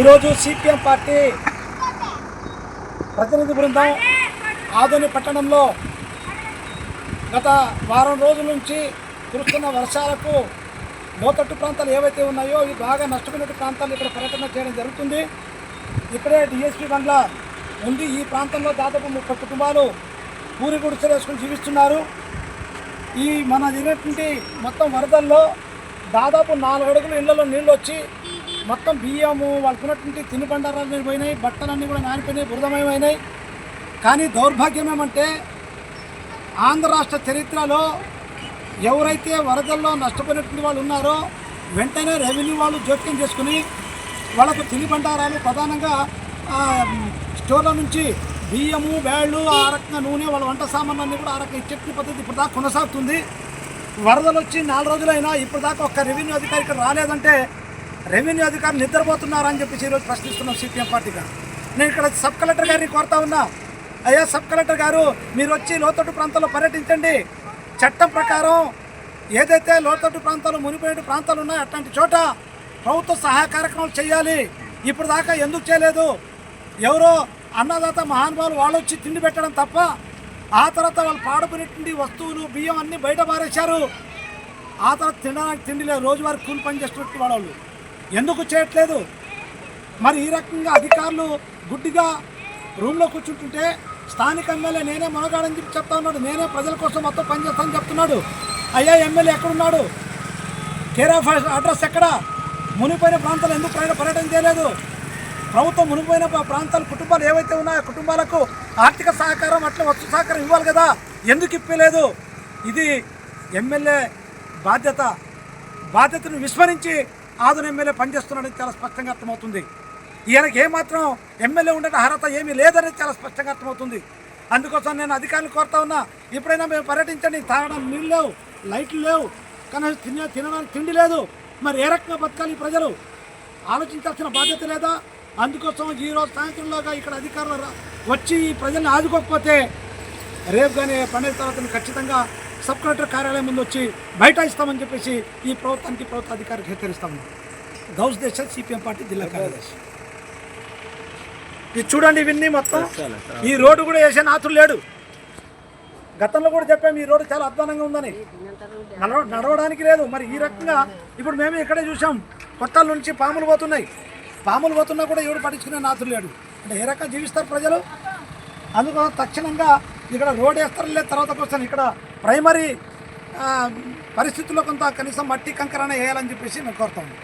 ఈరోజు CPM party ప్రతినిధి బృందం ఆదోని పట్టణంలో గత వారం రోజుల నుంచి కురుస్తున్న వర్షాలకు లోతట్టు ప్రాంతాలు ఏవైతే ఉన్నాయో ఇవి బాగా నష్టపోయిన ప్రాంతాలు ఇక్కడ పర్యటన చేయడం జరుగుతుంది. ఇక్కడే డిఎస్పీ బంగ్లా ఉంది. ఈ ప్రాంతంలో దాదాపు ముప్పై కుటుంబాలు పూరి గుడిసెలు వేసుకుని జీవిస్తున్నారు. ఈ మన జరిగినటువంటి మొత్తం వరదల్లో దాదాపు నాలుగు అడుగులు ఇళ్ళలో నీళ్ళు వచ్చి మొత్తం బియ్యము వాళ్ళకున్నటువంటి ఉన్నటువంటి తినుబండారాలు పోయినాయి బట్టలన్నీ కూడా నానిపోయినాయి బురదమయమైనాయి. కానీ దౌర్భాగ్యం ఏమంటే ఆంధ్ర రాష్ట్ర చరిత్రలో ఎవరైతే వరదల్లో నష్టపోయినటువంటి వాళ్ళు ఉన్నారో వెంటనే రెవెన్యూ వాళ్ళు జోక్యం చేసుకుని వాళ్ళకు తిని బండారాలు ప్రధానంగా స్టోర్ల నుంచి బియ్యము వేళ్ళు ఆ రకంగా నూనె వాళ్ళ వంట సామాన్లన్నీ కూడా ఆ రకంగా ఇచ్చే పద్ధతి ఇప్పుడు దాకా కొనసాగుతుంది. వరదలు వచ్చి నాలుగు రోజులైనా ఇప్పుడు దాకా ఒక్క రెవెన్యూ అధికారి ఇక్కడ రాలేదంటే రెవెన్యూ అధికారులు నిద్రపోతున్నారని చెప్పేసి ఈరోజు ప్రశ్నిస్తున్నాం సిపిఎం పార్టీగా నేను ఇక్కడ సబ్ కలెక్టర్ గారిని కోరుతా ఉన్నా. అయ్యా సబ్ కలెక్టర్ గారు మీరు వచ్చి లోతట్టు ప్రాంతాల్లో పర్యటించండి. చట్టం ప్రకారం ఏదైతే లోతట్టు ప్రాంతాలు మునిపోయిన ప్రాంతాలు ఉన్నాయో అట్లాంటి చోట ప్రభుత్వ సహాయ కార్యక్రమాలు చేయాలి. ఇప్పుడు దాకా ఎందుకు చేయలేదు? ఎవరో అన్నదాత మహానుభావులు వాళ్ళు వచ్చి తిండి పెట్టడం తప్ప ఆ తర్వాత వాళ్ళు పాడుకునేటువంటి వస్తువులు బియ్యం అన్నీ బయట పారేశారు. ఆ తర్వాత తినడానికి తిండి లేదు. రోజువారీ కూలి పని చేస్తున్నట్టు వాళ్ళు ఎందుకు చేయట్లేదు? మరి ఈ రకంగా అధికారులు గుడ్డిగా రూమ్లో కూర్చుంటుంటే స్థానిక ఎమ్మెల్యే నేనే మనగాడని చెప్పి చెప్తా ఉన్నాడు. నేనే ప్రజల కోసం మొత్తం పనిచేస్తానని చెప్తున్నాడు. అయ్యా ఎమ్మెల్యే ఎక్కడున్నాడు? కేర్ ఆఫ్ అడ్రస్ ఎక్కడ? మునిపోయిన ప్రాంతాలు ఎందుకు ప్రయాణ పర్యటన చేయలేదు? ప్రభుత్వం మునిపోయిన ప్రాంతాలు ప్రాంతాల కుటుంబాలు ఏవైతే ఉన్నాయో కుటుంబాలకు ఆర్థిక సహకారం అట్లా వస్తు సహకారం ఇవ్వాలి కదా? ఎందుకు ఇప్పలేదు? ఇది ఎమ్మెల్యే బాధ్యత. బాధ్యతను విస్మరించి ఆదున ఎమ్మెల్యే పనిచేస్తున్నాడని చాలా స్పష్టంగా అర్థమవుతుంది. ఈయనకి ఏమాత్రం ఎమ్మెల్యే ఉండే అర్హత ఏమీ లేదని చాలా స్పష్టంగా అర్థమవుతుంది. అందుకోసం నేను అధికారులు కోరుతా ఉన్నా ఎప్పుడైనా మేము పర్యటించండి. తాగడం నీళ్ళు లేవు లైట్లు లేవు కానీ తినే తినడానికి తిండి లేదు. మరి ఏ రకంగా బతకాలి ప్రజలు? ఆలోచించాల్సిన బాధ్యత లేదా? అందుకోసం ఈరోజు సాయంత్రంలోగా ఇక్కడ అధికారులు వచ్చి ఈ ప్రజల్ని ఆదుకోకపోతే రేపు కానీ పండుగ తర్వాత ఖచ్చితంగా సబ్ కలెక్టర్ కార్యాలయం ముందు వచ్చి బైఠాయిస్తామని చెప్పేసి ఈ ప్రభుత్వానికి ప్రభుత్వ అధికారికి హెచ్చరిస్తాము గౌస్ దేశ సిపిఎం పార్టీ జిల్లా కార్యదర్శి. ఇది చూడండి ఇవన్నీ మొత్తం. ఈ రోడ్డు కూడా వేసే నాతులు లేడు. గతంలో కూడా చెప్పాము ఈ రోడ్డు చాలా అధ్వానంగా ఉందని. నడవ నడవడానికి లేదు. మరి ఈ రకంగా ఇప్పుడు మేము ఇక్కడే చూసాం కొట్టాల నుంచి పాములు పోతున్నాయి. పాములు పోతున్నా కూడా ఎవడు పట్టించుకునే నాతులు లేడు. అంటే ఏ రకంగా జీవిస్తారు ప్రజలు? అందుకోసం తక్షణంగా ఇక్కడ రోడ్ వేస్తారు లేదు తర్వాత కోసం ఇక్కడ ప్రైమరీ పరిస్థితుల్లో కొంత కనీసం మట్టి కంకరణ వేయాలని చెప్పేసి మేము కోరుతాము